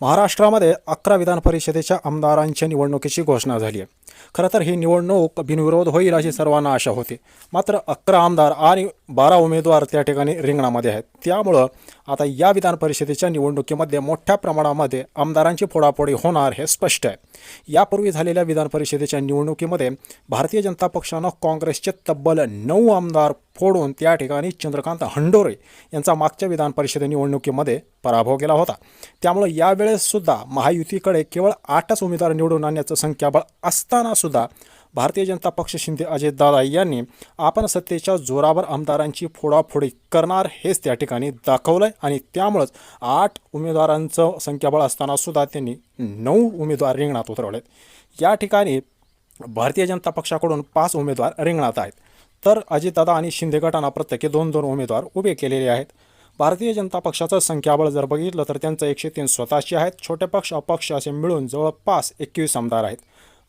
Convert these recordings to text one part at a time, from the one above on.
महाराष्ट्रामध्ये अकरा विधान परिषदेच्या आमदारांच्या निवडणुकीची घोषणा झाली आहे. खरं तर ही निवडणूक बिनविरोध होईल अशी सर्वांना आशा होती. मात्र अकरा आमदार आणि बारा उमेदवार त्या ठिकाणी रिंगणामध्ये आहेत. त्यामुळं आता या विधान परिषदेच्या निवडणुकीमध्ये मोठ्या प्रमाणामध्ये आमदारांची फोडाफोडी होणार हे स्पष्ट आहे. यापूर्वी झालेल्या विधान परिषदेच्या निवडणुकीमध्ये भारतीय जनता पक्षानं काँग्रेसचे तब्बल नऊ आमदार फोडून त्या ठिकाणी चंद्रकांत हंडोरे यांचा मागच्या विधान परिषद निवडणुकीमध्ये पराभव केला होता. त्यामुळे यावेळेस सुद्धा महायुतीकडे केवळ आठच उमेदवार निवडून आणण्याचं संख्याबळ असतानासुद्धा भारतीय जनता पक्ष शिंदे अजितदादा यांनी आपण सत्तेच्या जोरावर आमदारांची फोडाफोडी करणार हेच त्या ठिकाणी दाखवलंय. आणि त्यामुळंच आठ उमेदवारांचं संख्याबळ असताना सुद्धा त्यांनी नऊ उमेदवार रिंगणात उतरवलेत. या ठिकाणी भारतीय जनता पक्षाकडून पाच उमेदवार रिंगणात आहेत. तर अजितदादा आणि शिंदे गटांना प्रत्येकी दोन दोन उमेदवार उभे केलेले आहेत. भारतीय जनता पक्षाचं संख्याबळ जर बघितलं तर त्यांचं एकशे तीन स्वतःचे आहेत. छोटे पक्ष अपक्ष असे मिळून जवळपास एकवीस आमदार आहेत.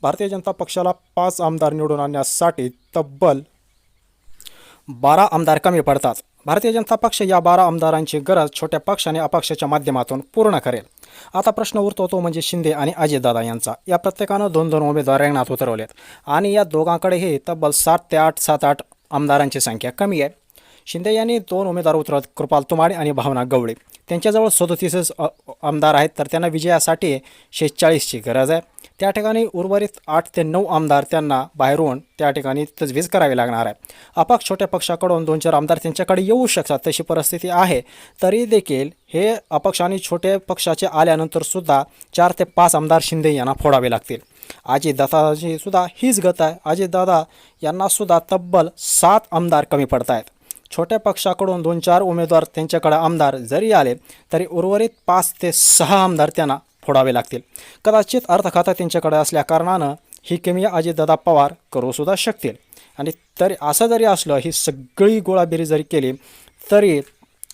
भारतीय जनता पक्षाला पाच आमदार निवडून आणण्यासाठी तब्बल बारा आमदार कमी पडतात. भारतीय जनता पक्ष या बारा आमदारांची गरज छोट्या पक्ष आणि अपक्षाच्या माध्यमातून पूर्ण करेल. आता प्रश्न उरतो तो म्हणजे शिंदे आणि अजितदादा यांचा. या प्रत्येकानं दोन दोन उमेदवार रिंगणात उतरवलेत. आणि या दोघांकडेही तब्बल सात ते आठ सात आठ आमदारांची संख्या कमी आहे. शिंदे यांनी दोन उमेदवार उतरवत कृपाल तुमाडे आणि भावना गवळे. त्यांच्याजवळ सदोतीसच आमदार आहेत तर त्यांना विजयासाठी शेहेचाळीसची गरज आहे. त्या ठिकाणी उर्वरित आठ ते नऊ आमदार त्यांना बाहेरून त्या ठिकाणी तजवीज करावी लागणार आहे. अपक्ष छोट्या पक्षाकडून दोन चार आमदार त्यांच्याकडे येऊ शकतात तशी परिस्थिती आहे. तरी देखील हे अपक्ष आणि छोटे पक्षाचे आल्यानंतर सुद्धा चार ते पाच आमदार शिंदे यांना फोडावे लागतील. अजितदादाची सुद्धा हीच गत आहे. अजितदादा यांनासुद्धा तब्बल सात आमदार कमी पडत आहेत छोट्या पक्षाकडून दोन चार उमेदवार त्यांच्याकडे आमदार जरी आले तरी उर्वरित पाच ते सहा आमदार त्यांना फोडावे लागतील. कदाचित अर्थखातं त्यांच्याकडे असल्या कारणानं ही कमी अजितदादा पवार करूसुद्धा शकतील. आणि तरी असं जरी असलं ही सगळी गोळाबिरी जरी केली तरी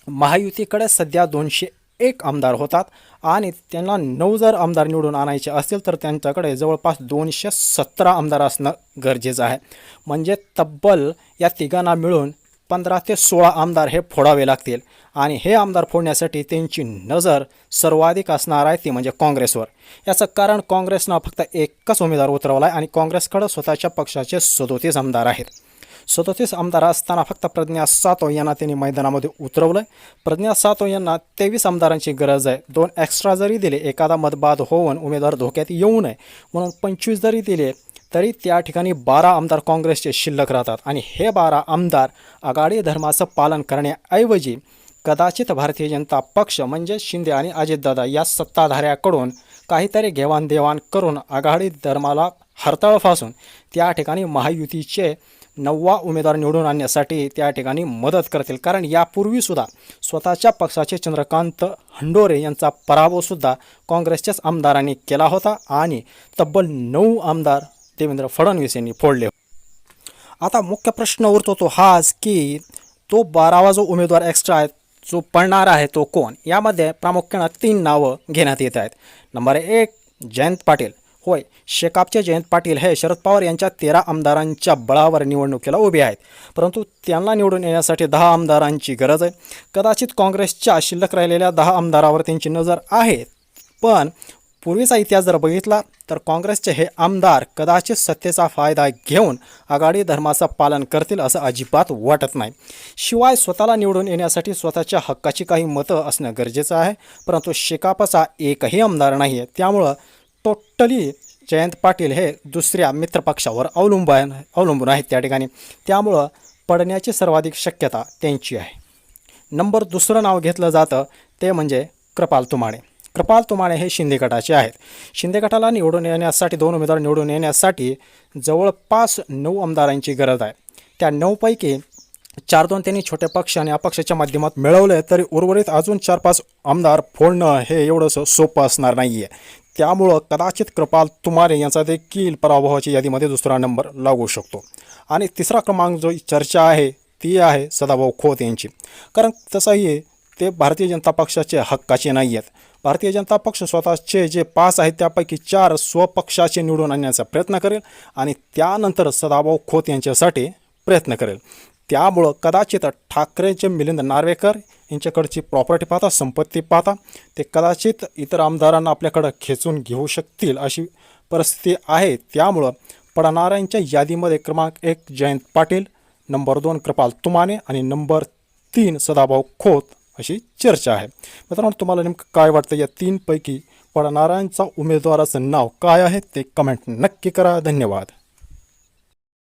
महायुतीकडे सध्या दोनशे एक आमदार होतात आणि त्यांना नऊ जर आमदार निवडून आणायचे असतील तर त्यांच्याकडे जवळपास दोनशे सतरा आमदार असणं गरजेचं आहे. म्हणजे तब्बल या तिघांना मिळून पंधरा ते सोळा आमदार हे फोडावे लागतील आणि हे आमदार फोडण्यासाठी त्यांची नजर सर्वाधिक असणार आहे ती म्हणजे काँग्रेसवर. याचं कारण काँग्रेसनं फक्त एकच उमेदवार उतरवला आहे आणि काँग्रेसकडं स्वतःच्या पक्षाचे सदोतीस आमदार आहेत. सदोतीस आमदार असताना फक्त प्रज्ञा सातव यांना त्यांनी मैदानामध्ये उतरवलं प्रज्ञा सातव यांना तेवीस आमदारांची गरज आहे. दोन एक्स्ट्रा जरी दिले एखादा मतबाद होऊन उमेदवार धोक्यात येऊ नये म्हणून पंचवीस जरी दिले तरी त्या ठिकाणी बारा आमदार काँग्रेसचे शिल्लक राहतात आणि हे बारा आमदार आघाडी धर्माचं पालन करण्याऐवजी कदाचित भारतीय जनता पक्ष म्हणजे शिंदे आणि अजितदादा या सत्ताधाऱ्याकडून काहीतरी घेवाणदेवाण करून आघाडी धर्माला हरताळ फासून त्या ठिकाणी महायुतीचे नववा उमेदवार निवडून आणण्यासाठी त्या ठिकाणी मदत करतील. कारण यापूर्वीसुद्धा स्वतःच्या पक्षाचे चंद्रकांत हंडोरे यांचा पराभवसुद्धा काँग्रेसच्याच आमदारांनी केला होता आणि तब्बल नऊ आमदार देवेंद्र फडणवीस यांनी फोडले. आता मुख्य प्रश्न उरतो तो हाच की तो बारावा जो उमेदवार एक्स्ट्रा आहे जो पडणार आहे तो कोण? यामध्ये प्रामुख्यानं तीन नावं घेण्यात येत आहेत. नंबर एक जयंत पाटील. होय शेकापचे जयंत पाटील हे शरद पवार यांच्या तेरा आमदारांच्या बळावर निवडणुकीला उभे आहेत. परंतु त्यांना निवडून येण्यासाठी दहा आमदारांची गरज आहे. कदाचित काँग्रेसच्या शिल्लक राहिलेल्या दहा आमदारावर त्यांची नजर आहे. पण पूर्वीचा इतिहास जर बघितला तर काँग्रेसचे हे आमदार कदाचित सत्तेचा फायदा घेऊन आघाडी धर्माचं पालन करतील असं अजिबात वाटत नाही. शिवाय स्वतःला निवडून येण्यासाठी स्वतःच्या हक्काची काही मतं असणं गरजेचं आहे परंतु शेकापचा एकही आमदार नाही आहे त्यामुळं टोटली जयंत पाटील हे दुसऱ्या मित्रपक्षावर अवलंबून अवलंबून आहेत त्या ठिकाणी. त्यामुळं पडण्याची सर्वाधिक शक्यता त्यांची आहे. नंबर दुसरं नाव घेतलं जातं ते म्हणजे कृपाल तुमाणे कृपाल तुमाने हे शिंदे गटाचे आहेत. शिंदे गटाला निवडून येण्यासाठी दोन उमेदवार निवडून येण्यासाठी जवळपास नऊ आमदारांची गरज आहे. त्या नऊपैकी चार दोन त्यांनी छोटे पक्ष आणि अपक्षाच्या माध्यमात मिळवले तरी उर्वरित अजून चार पाच आमदार फोडणं हे एवढंसं सोपं असणार नाही आहे त्यामुळं कदाचित कृपाल तुमारे यांचा देखील पराभवाच्या यादीमध्ये दुसरा नंबर लागू शकतो. आणि तिसरा क्रमांक जो चर्चा आहे ती आहे सदाभाऊ खोत यांची. कारण तसंही ते भारतीय जनता पक्षाचे हक्काचे नाही आहेत भारतीय जनता पक्ष स्वतःचे जे पाच आहेत त्यापैकी चार स्वपक्षाचे निवडून आणण्याचा प्रयत्न करेल आणि त्यानंतर सदाभाऊ खोत यांच्यासाठी प्रयत्न करेल. त्यामुळं कदाचित ठाकरेंचे मिलिंद नार्वेकर यांच्याकडची प्रॉपर्टी पाहता संपत्ती पाहता ते कदाचित इतर आमदारांना आपल्याकडं खेचून घेऊ शकतील अशी परिस्थिती आहे. त्यामुळं पडणाऱ्यांच्या यादीमध्ये क्रमांक एक जयंत पाटील नंबर दोन कृपाल तुमाने आणि नंबर तीन सदाभाऊ खोत अशी चर्चा आहे. मित्रांनो तुम्हाला नेमकं काय वाटतं? या तीनपैकी पडणाऱ्यांचा उमेदवाराचं नाव काय आहे? ते कमेंट नक्की करा. धन्यवाद.